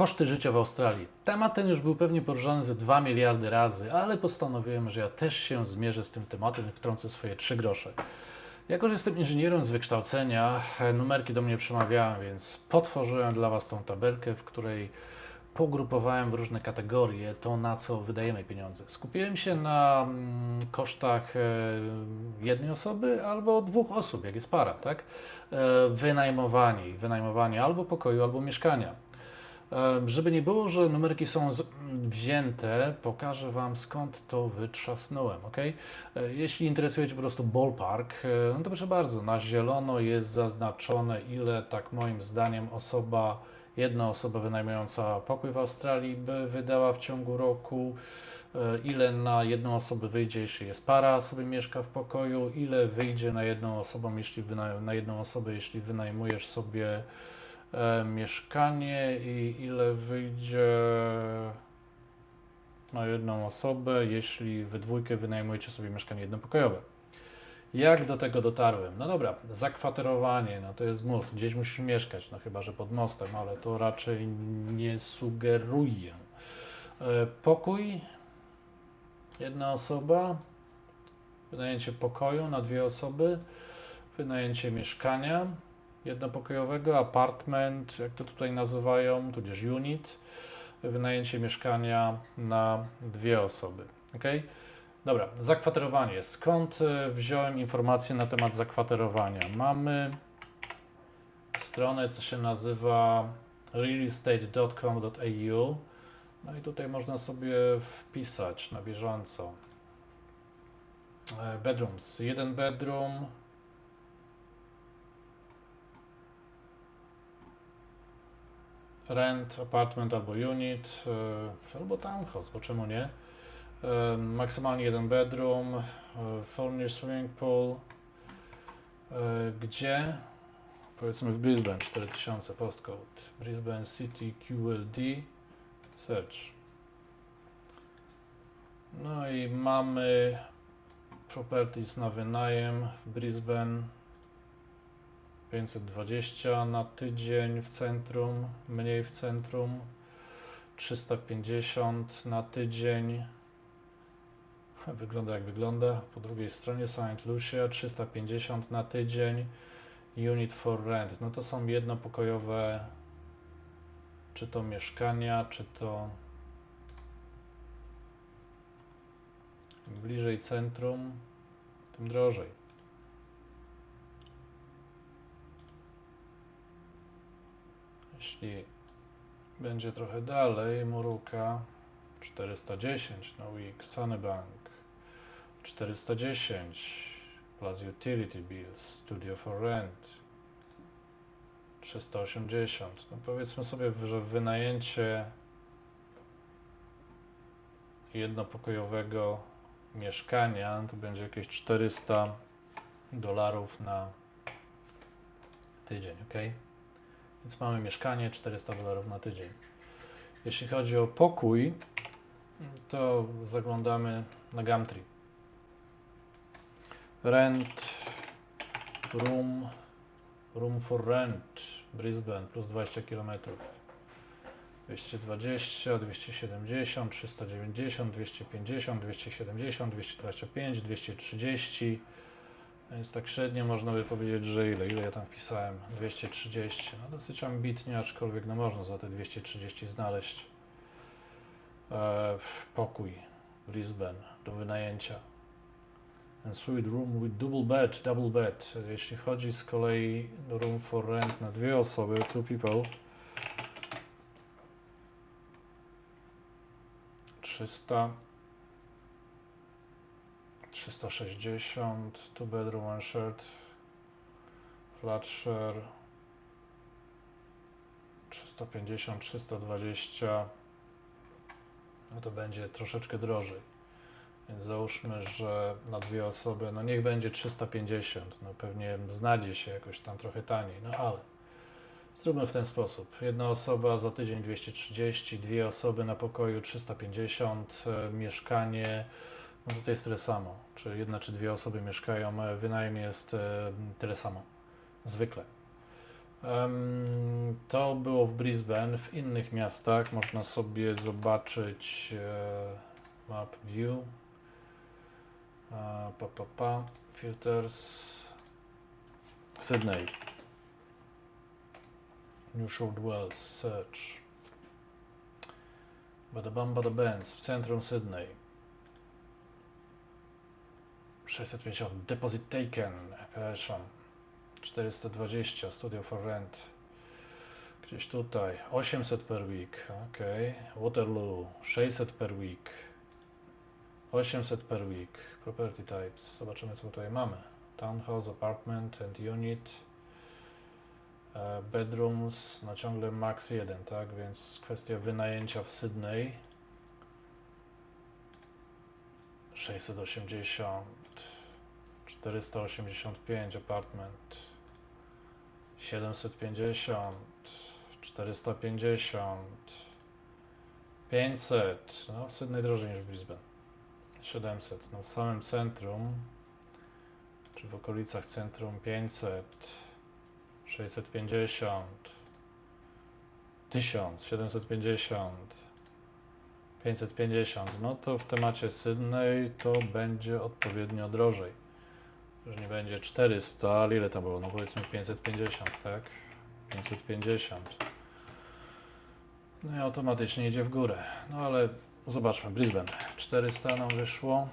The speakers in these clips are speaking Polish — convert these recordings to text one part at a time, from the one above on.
Koszty życia w Australii. Temat ten już był pewnie poruszany ze 2 miliardy razy, ale postanowiłem, że ja też się zmierzę z tym tematem i wtrącę swoje 3 grosze. Jako, że jestem inżynierem z wykształcenia, numerki do mnie przemawiają, więc potworzyłem dla Was tą tabelkę, w której pogrupowałem w różne kategorie to, na co wydajemy pieniądze. Skupiłem się na mm, kosztach e, jednej osoby albo dwóch osób, jak jest para, tak? E, wynajmowanie, wynajmowanie albo pokoju, albo mieszkania. E, Żeby nie było, że numerki są wzięte, pokażę Wam skąd to wytrzasnąłem, ok? Jeśli interesuje Cię po prostu ballpark, e, no to proszę bardzo, na zielono jest zaznaczone, ile tak moim zdaniem osoba, jedna osoba wynajmująca pokój w Australii by wydała w ciągu roku, e, ile na jedną osobę wyjdzie, jeśli jest para sobie mieszka w pokoju, ile wyjdzie na jedną osobę, jeśli, wynaj- na jedną osobę, jeśli wynajmujesz sobie e, mieszkanie i ile wyjdzie na jedną osobę, jeśli we dwójkę wynajmujecie sobie mieszkanie jednopokojowe. Jak do tego dotarłem? No dobra, zakwaterowanie, no to jest most, gdzieś musisz mieszkać, no chyba, że pod mostem, ale to raczej nie sugeruję. E, Pokój, jedna osoba, wynajęcie pokoju na dwie osoby, wynajęcie mieszkania jednopokojowego, apartment, jak to tutaj nazywają, tudzież unit, wynajęcie mieszkania na dwie osoby. ok? Dobra, zakwaterowanie. Skąd e, wziąłem informacje na temat zakwaterowania? Mamy stronę, co się nazywa realestate.com.au. No i tutaj można sobie wpisać na bieżąco. E, Bedrooms. Jeden bedroom. Rent, apartment albo unit, e, albo townhouse, bo czemu nie? E, Maksymalnie jeden bedroom, e, furnished swimming pool. Gdzie? Powiedzmy w Brisbane 4000 postcode. Brisbane City QLD search. No i mamy properties na wynajem w Brisbane 520 na tydzień w centrum, mniej w centrum 350 na tydzień Wygląda jak wygląda. Po drugiej stronie St. Lucia 350 na tydzień. Unit for rent. No to są jednopokojowe, czy to mieszkania, czy to bliżej centrum, tym drożej. Jeśli będzie trochę dalej, Moruka 410, no week, Sunnybank 410 plus utility bills, studio for rent 380. No powiedzmy sobie, że wynajęcie jednopokojowego mieszkania to będzie jakieś 400 dolarów na tydzień, ok? Więc mamy mieszkanie 400 dolarów na tydzień. Jeśli chodzi o pokój, to zaglądamy na Gumtree. Rent, room, room for rent, Brisbane plus 20 km. 220, 270, 390, 250, 270, 225, 230. Więc tak średnio można by powiedzieć, że ile? Ile ja tam wpisałem? 230. No dosyć ambitnie, aczkolwiek no można za te 230 znaleźć e, pokój Brisbane do wynajęcia. And suite room with double bed, double bed. Jeśli chodzi z kolei room for rent na dwie osoby, two people, 300, 360, two bedroom, one shirt, flat share, 350, 320, no to będzie troszeczkę drożej. Więc załóżmy, że na dwie osoby, no niech będzie 350, no pewnie znajdzie się jakoś tam trochę taniej, no ale zróbmy w ten sposób. Jedna osoba za tydzień 230, dwie osoby na pokoju 350, e, mieszkanie, no to jest tyle samo. Czy jedna czy dwie osoby mieszkają, e, wynajem jest e, tyle samo, zwykle. To było w Brisbane. W innych miastach można sobie zobaczyć e, map view. Pa, pa, pa. Filters. Sydney. New South Wales. Search. Badabam, badabens. W centrum Sydney. 650. Deposit taken. Przepraszam. 420 Studio for Rent. Gdzieś tutaj 800 per week. Ok. Waterloo 600 per week. 800 per week. Property types. Zobaczymy co tutaj mamy. Townhouse, apartment and unit. E, Bedrooms, no ciągle max 1, tak? Więc kwestia wynajęcia w Sydney. 680. 485 apartment 750 450 500 no w Sydney drożej niż w Brisbane. 700 no w samym centrum czy w okolicach centrum 500 650 1000 750 550 no to w temacie Sydney to będzie odpowiednio drożej już nie będzie 400, ale ile to było? No powiedzmy 550, tak? 550. No i automatycznie idzie w górę. No ale zobaczmy, Brisbane. 400 nam wyszło.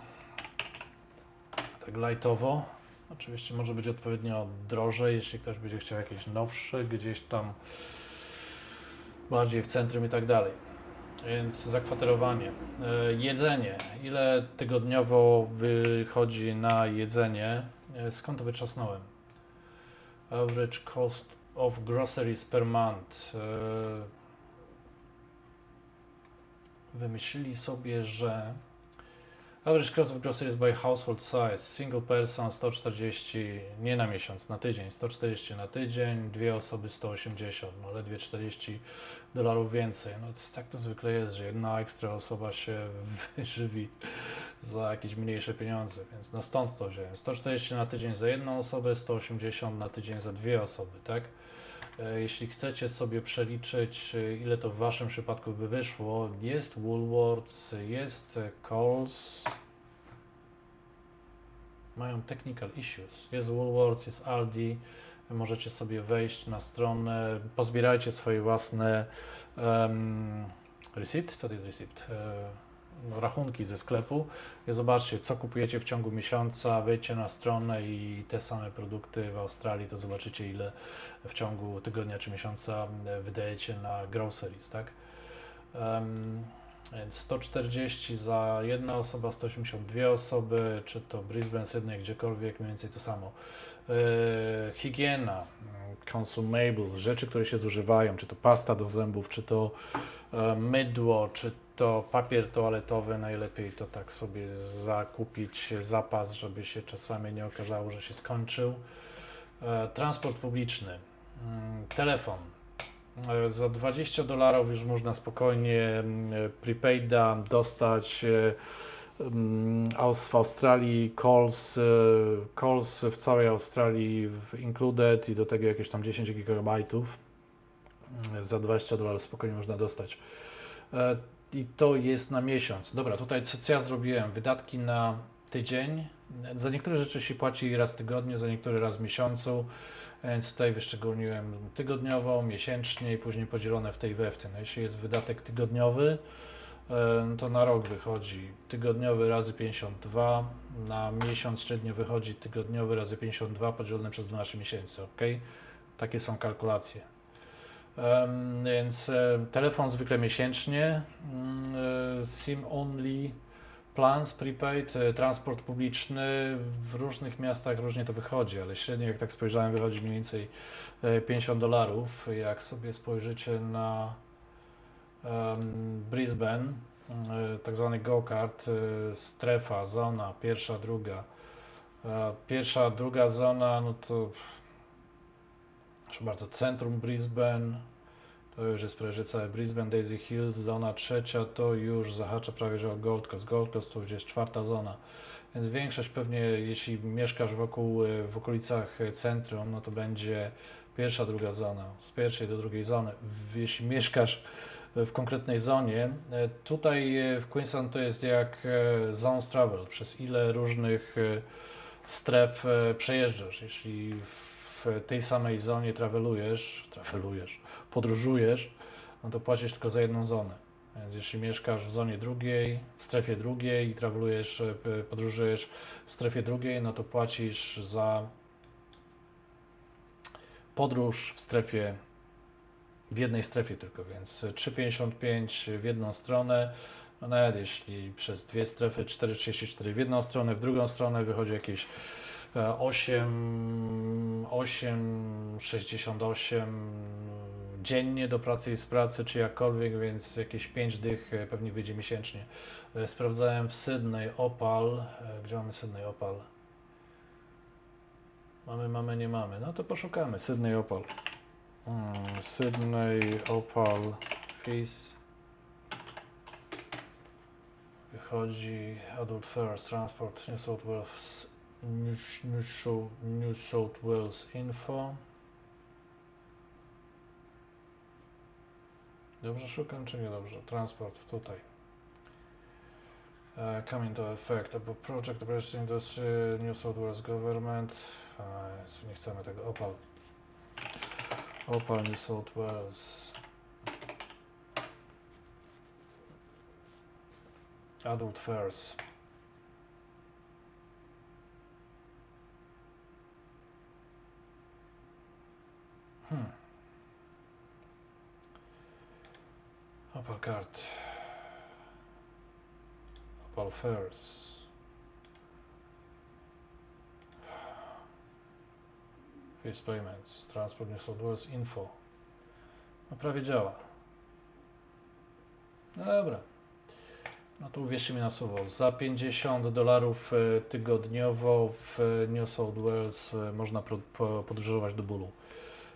Tak lightowo. Oczywiście może być odpowiednio drożej, jeśli ktoś będzie chciał jakieś nowsze, gdzieś tam bardziej w centrum i tak dalej. Więc zakwaterowanie. E, jedzenie. Ile tygodniowo wychodzi na jedzenie? E, Skąd to wyczasnąłem? Average cost of groceries per month. E, Wymyślili sobie, że average cost of groceries by household size single person 140 nie na miesiąc, na tydzień 140 na tydzień, dwie osoby 180, no ledwie 40 dolarów więcej. No to tak to zwykle jest, że jedna ekstra osoba się wyżywi za jakieś mniejsze pieniądze, więc no stąd to wziąłem. 140 na tydzień za jedną osobę, 180 na tydzień za dwie osoby, tak? E, Jeśli chcecie sobie przeliczyć, e, ile to w Waszym przypadku by wyszło, jest Woolworths, jest e, Coles, mają technical issues. Jest Woolworths, jest Aldi, możecie sobie wejść na stronę, pozbierajcie swoje własne um, receipt, co to jest receipt? Rachunki ze sklepu zobaczcie, co kupujecie w ciągu miesiąca, wejdźcie na stronę i te same produkty w Australii, to zobaczycie, ile w ciągu tygodnia czy miesiąca wydajecie na groceries, tak? Em, więc 140 za jedna osoba, 182 osoby, czy to Brisbane, Sydney, gdziekolwiek, mniej więcej to samo. E, higiena, mm, consumables, rzeczy, które się zużywają, czy to pasta do zębów, czy to e, mydło, czy to papier toaletowy, najlepiej to tak sobie zakupić zapas, żeby się czasami nie okazało, że się skończył. E, transport publiczny, mm, telefon. E, Za 20 dolarów już można spokojnie mm, prepaida dostać. e, mm, W Australii calls, e, calls w całej Australii included i do tego jakieś tam 10 gigabajtów. Mm, Za 20 dolarów spokojnie można dostać. E, I to jest na miesiąc. Dobra, tutaj co, co ja zrobiłem? Wydatki na tydzień. Za niektóre rzeczy się płaci raz w tygodniu, za niektóre raz w miesiącu. Więc tutaj wyszczególniłem tygodniowo, miesięcznie i później podzielone w tej we w tym. No, jeśli jest wydatek tygodniowy, e, no to na rok wychodzi tygodniowy razy 52, na miesiąc średnio wychodzi tygodniowy razy 52 podzielone przez 12 miesięcy, ok? Takie są kalkulacje. Więc e, telefon zwykle miesięcznie, mm, e, SIM only, plans prepaid, e, transport publiczny w różnych miastach różnie to wychodzi, ale średnio jak tak spojrzałem wychodzi mniej więcej e, 50 dolarów. Jak sobie spojrzycie na em, Brisbane, e, tak zwany go-kart, e, strefa, zona, pierwsza, druga. E, Pierwsza, druga zona, no to proszę bardzo, centrum Brisbane, to już jest prawie że całe Brisbane, Daisy Hills, zona trzecia to już zahacza prawie że o Gold Coast, Gold Coast to już jest czwarta zona, więc większość pewnie, jeśli mieszkasz wokół, e, w okolicach e, centrum, no to będzie Pierwsza, druga zona, z pierwszej do drugiej zony. Jeśli mieszkasz w konkretnej zonie, e, tutaj e, w Queensland to jest jak e, zones travel, przez ile różnych e, stref e, przejeżdżasz. Jeśli w tej samej zonie travelujesz, travelujesz, podróżujesz, no to płacisz tylko za jedną zonę. Więc jeśli mieszkasz w zonie drugiej, w strefie drugiej i travelujesz, e, podróżujesz w strefie drugiej, no to płacisz za podróż w strefie, w jednej strefie tylko, więc 3,55 w jedną stronę, no nawet jeśli przez dwie strefy 4,34 w jedną stronę, w drugą stronę wychodzi jakieś e, 8, 8,68 dziennie do pracy i z pracy, czy jakkolwiek, więc jakieś 5 dych e, pewnie wyjdzie miesięcznie. E, Sprawdzałem w Sydney Opal, e, gdzie mamy Sydney Opal? Mamy, mamy, nie mamy. No to poszukamy. Sydney Opal. Hmm, Sydney Opal Fees. Wychodzi Adult Fares Transport New South Wales New, New, South- New South Wales Info. Dobrze szukam czy nie dobrze? Transport tutaj. Uh, coming to effect about project operation industry New South Wales government. Jezu, nie chcemy tego. Opal. Opal New South Wales. Adult Fairs. Hmm. Opal card. Opal Fairs. Face Payments, Transport New South Wales Info. No prawie działa. No dobra. No to uwierzcie mi na słowo. Za 50 dolarów e, tygodniowo w New South Wales można podróżować do bólu.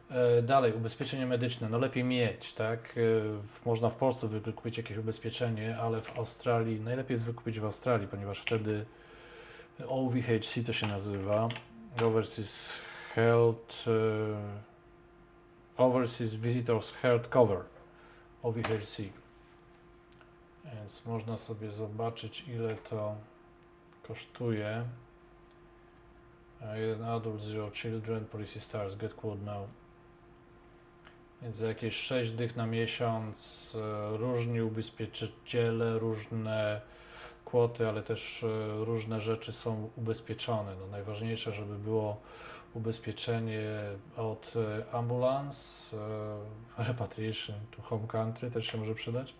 E, Dalej, ubezpieczenie medyczne. No lepiej mieć, tak? E, Można w Polsce wykupić jakieś ubezpieczenie, ale w Australii, najlepiej jest wykupić w Australii, ponieważ wtedy OVHC to się nazywa. Overseas Health e, Overseas Visitors Health Cover OVHC. Więc można sobie zobaczyć ile to kosztuje. Jeden adult, zero children, policy stars, get quote now. Więc jakieś 6 dych na miesiąc, e, różni ubezpieczyciele, różne kwoty, ale też e, różne rzeczy są ubezpieczone. No, najważniejsze, żeby było ubezpieczenie od e, ambulance, e, repatriation to home country też się może przydać.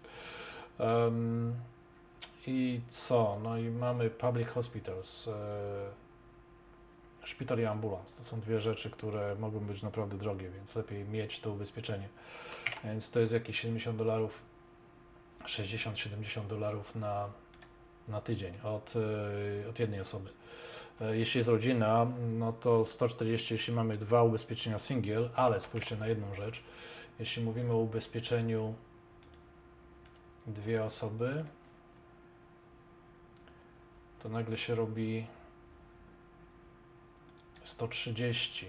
I co? No i mamy public hospitals, szpital i ambulans. To są dwie rzeczy, które mogą być naprawdę drogie, więc lepiej mieć to ubezpieczenie. Więc to jest jakieś 70 dolarów, 60-70 dolarów na, na tydzień od, e, od jednej osoby. E, Jeśli jest rodzina, no to 140, jeśli mamy dwa ubezpieczenia single, ale spójrzcie na jedną rzecz. Jeśli mówimy o ubezpieczeniu dwie osoby, to nagle się robi 130.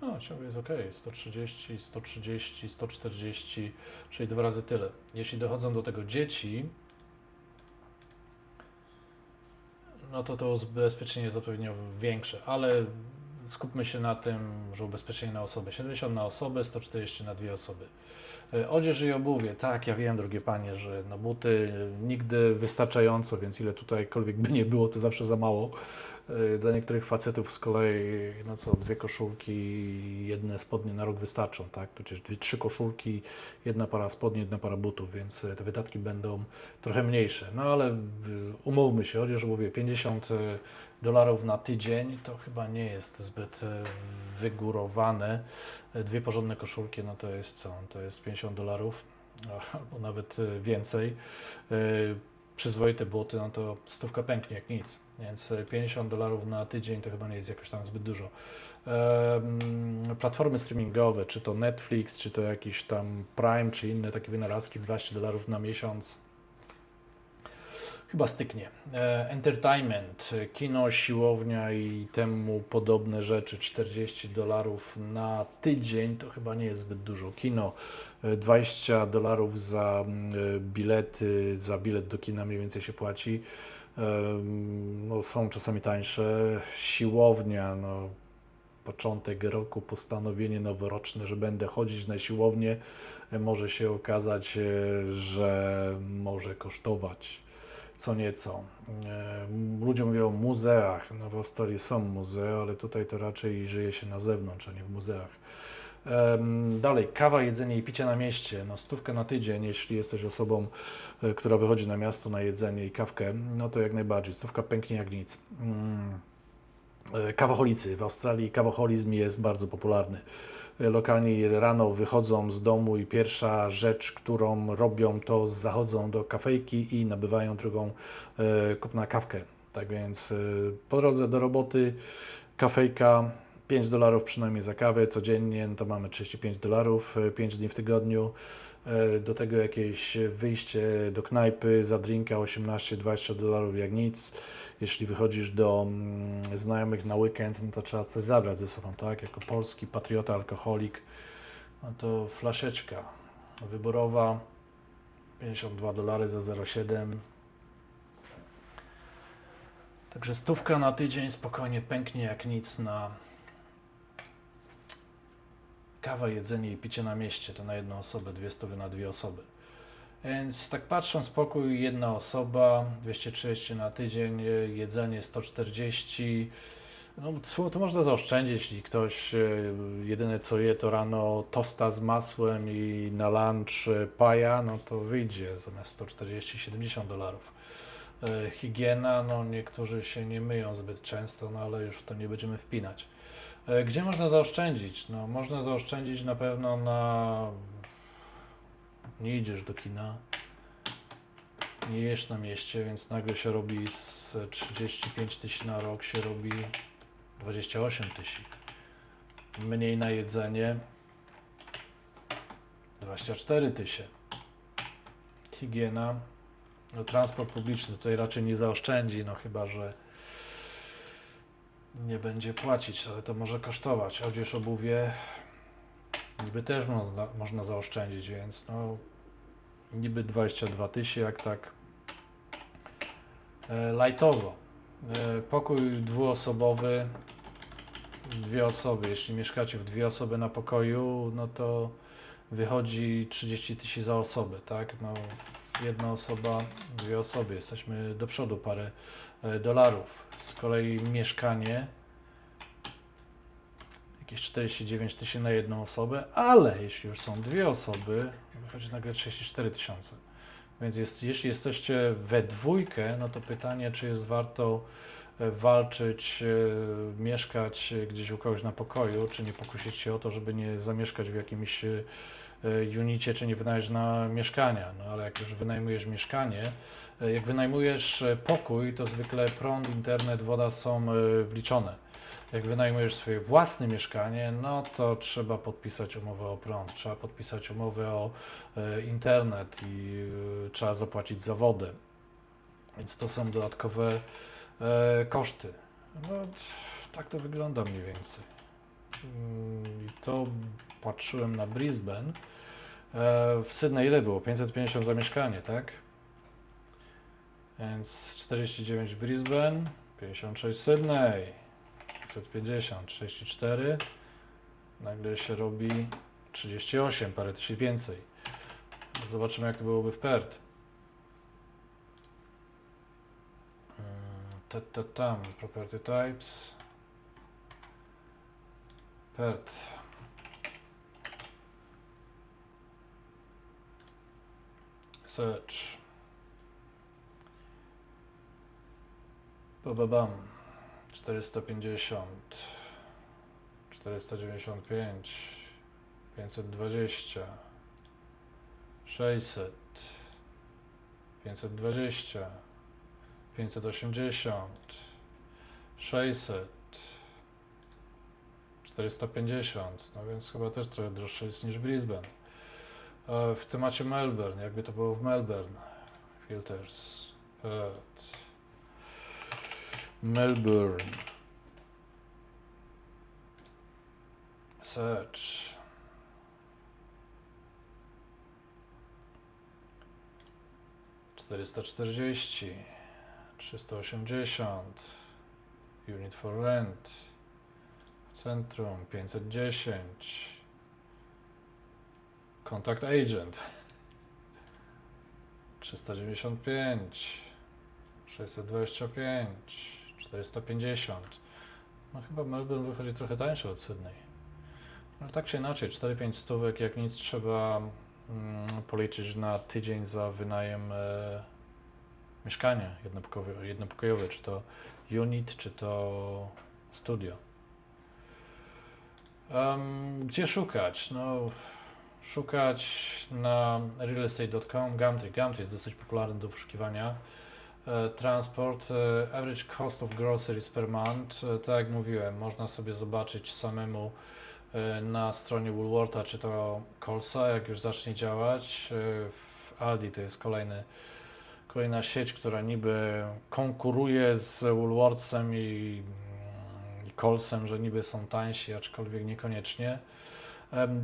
No, ciągle jest ok. 130, 130, 140, czyli dwa razy tyle. Jeśli dochodzą do tego dzieci, no to to ubezpieczenie jest odpowiednio większe, ale skupmy się na tym, że ubezpieczenie na osobę 70 na osobę, 140 na dwie osoby. E, Odzież i obuwie, tak, ja wiem, drogie panie, że no buty nigdy wystarczająco, więc ile tutejkolwiek by nie było, to zawsze za mało. E, Dla niektórych facetów z kolei, no co, dwie koszulki, jedne spodnie na rok wystarczą, tak? Przecież dwie, trzy koszulki, jedna para spodni, jedna para butów, więc e, te wydatki będą trochę mniejsze. No ale umówmy się, odzież obuwie 50 e, dolarów na tydzień to chyba nie jest zbyt e, wygórowane. E, Dwie porządne koszulki, no to jest co? To jest 50 dolarów albo nawet e, więcej. Przyzwoite buty, no to stówka pęknie jak nic. Więc e, 50 dolarów na tydzień to chyba nie jest jakoś tam zbyt dużo. Platformy streamingowe, czy to Netflix, czy to jakiś tam Prime, czy inne takie wynalazki, 20 dolarów na miesiąc. Chyba styknie. E, entertainment, e, kino, siłownia i temu podobne rzeczy. 40 dolarów na tydzień to chyba nie jest zbyt dużo. Kino, e, 20 dolarów za mm, e, bilety, za bilet do kina mniej więcej się płaci. No, są czasami tańsze. Siłownia, no, początek roku, postanowienie noworoczne, że będę chodzić na siłownię, e, może się okazać, e, że może kosztować co nieco. E, Ludzie mówią o muzeach. No w Australii są muzea, ale tutaj to raczej żyje się na zewnątrz, a nie w muzeach. Dalej, kawa, jedzenie i picie na mieście. No stówkę na tydzień, jeśli jesteś osobą, e, która wychodzi na miasto na jedzenie i kawkę, no to jak najbardziej. Stówka pęknie jak nic. Mm. E, Kawoholicy. W Australii kawoholizm jest bardzo popularny. E, Lokalni rano wychodzą z domu i pierwsza rzecz, którą robią, to zachodzą do kafejki i nabywają drugą e, kupna kawkę. Tak więc po drodze do roboty kafejka 5 dolarów przynajmniej za kawę codziennie, no to mamy 35 dolarów, 5 dni w tygodniu. E, Do tego jakieś wyjście do knajpy za drinka 18-20 dolarów jak nic. Jeśli wychodzisz do mm, znajomych na weekend, no to trzeba coś zabrać ze sobą, tak? Jako polski patriota, alkoholik, no to flaszeczka wyborowa 52 dolary za 0,7. Także stówka na tydzień spokojnie pęknie jak nic na kawa, jedzenie i picie na mieście to na jedną osobę, dwie stówy na dwie osoby. Więc tak patrząc, pokój jedna osoba, 230 na tydzień, y, jedzenie 140. No, to można zaoszczędzić, jeśli ktoś y, jedyne co je to rano tosta z masłem i na lunch y, paja, no to wyjdzie zamiast 140-70 dolarów. Higiena, no niektórzy się nie myją zbyt często, no ale już w to nie będziemy wpinać. E, Gdzie można zaoszczędzić? No, można zaoszczędzić na pewno na. Nie idziesz do kina, nie jesz na mieście, więc nagle się robi z 35 tysięcy na rok, się robi 28 tysięcy. Mniej na jedzenie 24 tysiące. Higiena, no, transport publiczny tutaj raczej nie zaoszczędzi, no chyba że nie będzie płacić, ale to może kosztować. Odzież, obuwie niby też można, można zaoszczędzić, więc no niby 22 tysiące, jak tak e, lightowo. E, pokój dwuosobowy, dwie osoby. Jeśli mieszkacie w dwie osoby na pokoju, no to wychodzi 30 tysięcy za osobę, tak? No, jedna osoba, dwie osoby, jesteśmy do przodu parę dolarów. Z kolei mieszkanie jakieś 49 tysięcy na jedną osobę, ale jeśli już są dwie osoby, wychodzi nagle 34 tysiące. Więc jest, jeśli jesteście we dwójkę, no to pytanie, czy jest warto e, walczyć, e, mieszkać e, gdzieś u kogoś na pokoju, czy nie pokusić się o to, żeby nie zamieszkać w jakimś e, e, unicie, czy nie wynająć na mieszkania. No ale jak już wynajmujesz mieszkanie, e, jak wynajmujesz e, pokój, to zwykle prąd, internet, woda są wliczone. Jak wynajmujesz swoje własne mieszkanie, no to trzeba podpisać umowę o prąd, trzeba podpisać umowę o internet i trzeba zapłacić za wodę. Więc to są dodatkowe koszty. No, tak to wygląda mniej więcej. Mm, I to patrzyłem na Brisbane. E, w Sydney ile było? 550 za mieszkanie, tak? Więc 49 Brisbane, 56 Sydney, 550, 34. Nagle się robi 38, parę tysięcy więcej. Zobaczymy jak to byłoby w Perth. Mm, Ta, ta, tam, property types. Perth. Search. Ba, ba, bam. 450. 495. 520. 600. 520. 580. 600. 450. No więc chyba też trochę droższe jest niż Brisbane. E, W temacie Melbourne, jakby to było w Melbourne. Filters. Melbourne. Search. Czterysta czterdzieści, trzysta osiemdziesiąt, unit for rent, centrum pięćset dziesięć, contact agent 395, 625, 450. No chyba Melbourne wychodzi trochę tańszy od Sydney. Ale tak czy inaczej, 4-5 stówek, jak nic trzeba mm, policzyć na tydzień za wynajem e, mieszkania jednopokojowe, jednopokojowe, czy to unit, czy to studio. Em, gdzie szukać? No, szukać na realestate.com, Gumtree. Gumtree jest dosyć popularny do wyszukiwania. E, Transport, e, average cost of groceries per month, e, tak jak mówiłem, można sobie zobaczyć samemu na stronie Woolwortha, czy to Colsa, jak już zacznie działać. W Aldi to jest kolejny, kolejna sieć, która niby konkuruje z Woolworthsem i Colsem, że niby są tańsi, aczkolwiek niekoniecznie.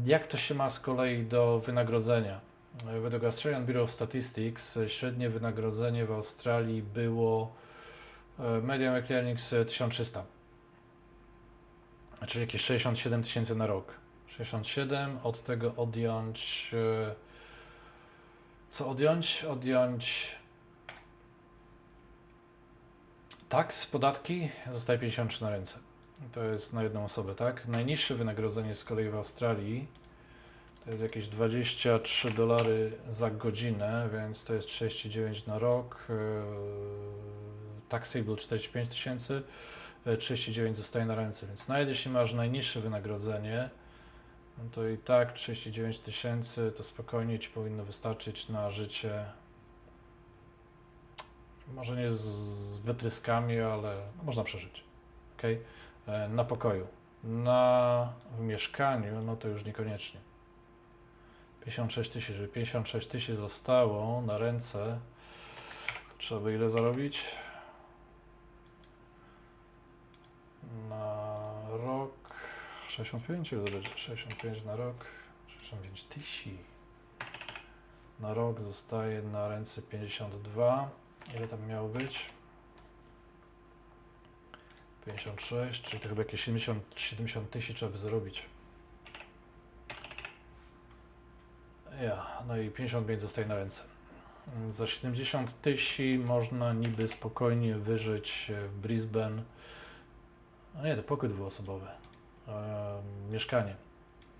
Jak to się ma z kolei do wynagrodzenia? E, Według Australian Bureau of Statistics e, średnie wynagrodzenie w Australii było Median Weekly Earnings e, 1300, czyli jakieś 67 tysięcy na rok. 67, od tego odjąć. e, Co odjąć? Odjąć taks, podatki, zostaje 53 na ręce. To jest na jedną osobę, tak? Najniższe wynagrodzenie z kolei w Australii to jest jakieś 23 dolary za godzinę, więc to jest 39 na rok. Yy, Taxable 45 tysięcy, yy, 39 zostaje na ręce, więc nawet jeśli masz najniższe wynagrodzenie, no to i tak 39 tysięcy to spokojnie Ci powinno wystarczyć na życie. Może nie z, z wytryskami, ale no, można przeżyć. Okay? Na pokoju. Na mieszkaniu, no to już niekoniecznie. 56 tysięcy, żeby 56 tysięcy zostało na ręce, trzeba by ile zarobić? Na rok 65, ile to będzie? 65 na rok, 65 tysięcy. Na rok zostaje na ręce 52. Ile tam miało być? 56, czyli to chyba jakieś 70 70 tysięcy trzeba by zarobić. Ja, no i 55 zostaje na ręce. Za 70 tysięcy można niby spokojnie wyżyć w Brisbane. No nie, to pokój dwuosobowy. E, mieszkanie.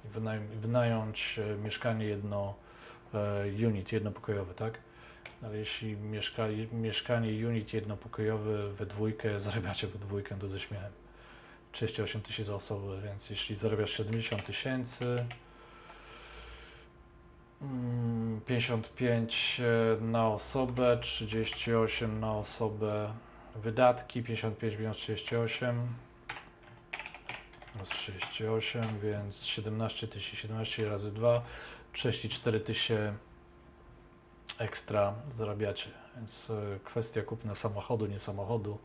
Wynaj wynająć mieszkanie jedno e, unit, jednopokojowe, tak? Ale jeśli mieszka mieszkanie unit jednopokojowy we dwójkę zarabiacie we dwójkę, to ze śmiechem. 38 tysięcy za osobę, więc jeśli zarabiasz 70 tysięcy, Mm, 55 e, na osobę, 38 na osobę wydatki, 55 minus 38 minus 38, więc 17 tysięcy, 17 razy 2, 34 tysiące ekstra zarabiacie, więc e, kwestia kupna samochodu, nie samochodu.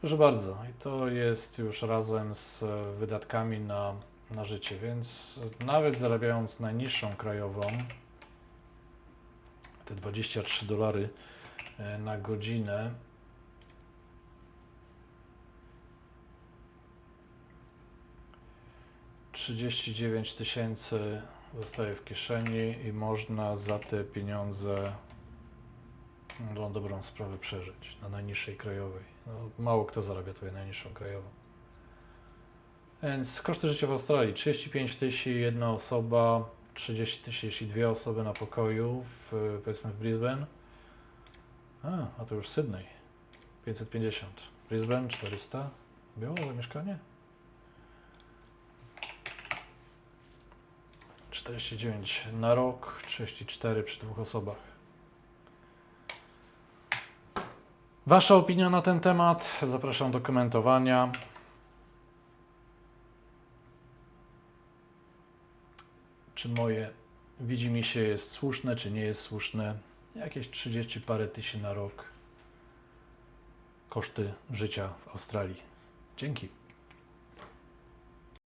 Proszę bardzo, i to jest już razem z e, wydatkami na na życie, więc nawet zarabiając najniższą krajową, te 23 dolary e, na godzinę, trzydzieści dziewięć tysięcy zostaje w kieszeni i można za te pieniądze no, dobrą sprawę przeżyć na najniższej krajowej. No, mało kto zarabia tutaj najniższą krajową. Więc koszty życia w Australii 35 tysięcy jedna osoba, 30 tysięcy dwie osoby na pokoju, w, powiedzmy w Brisbane. A, a to już Sydney. 550. Brisbane 400. Było za mieszkanie? 49 na rok, 34 przy dwóch osobach. Wasza opinia na ten temat? Zapraszam do komentowania. czy moje widzi mi się jest słuszne, czy nie jest słuszne. Jakieś 30 parę tysięcy na rok koszty życia w Australii. Dzięki.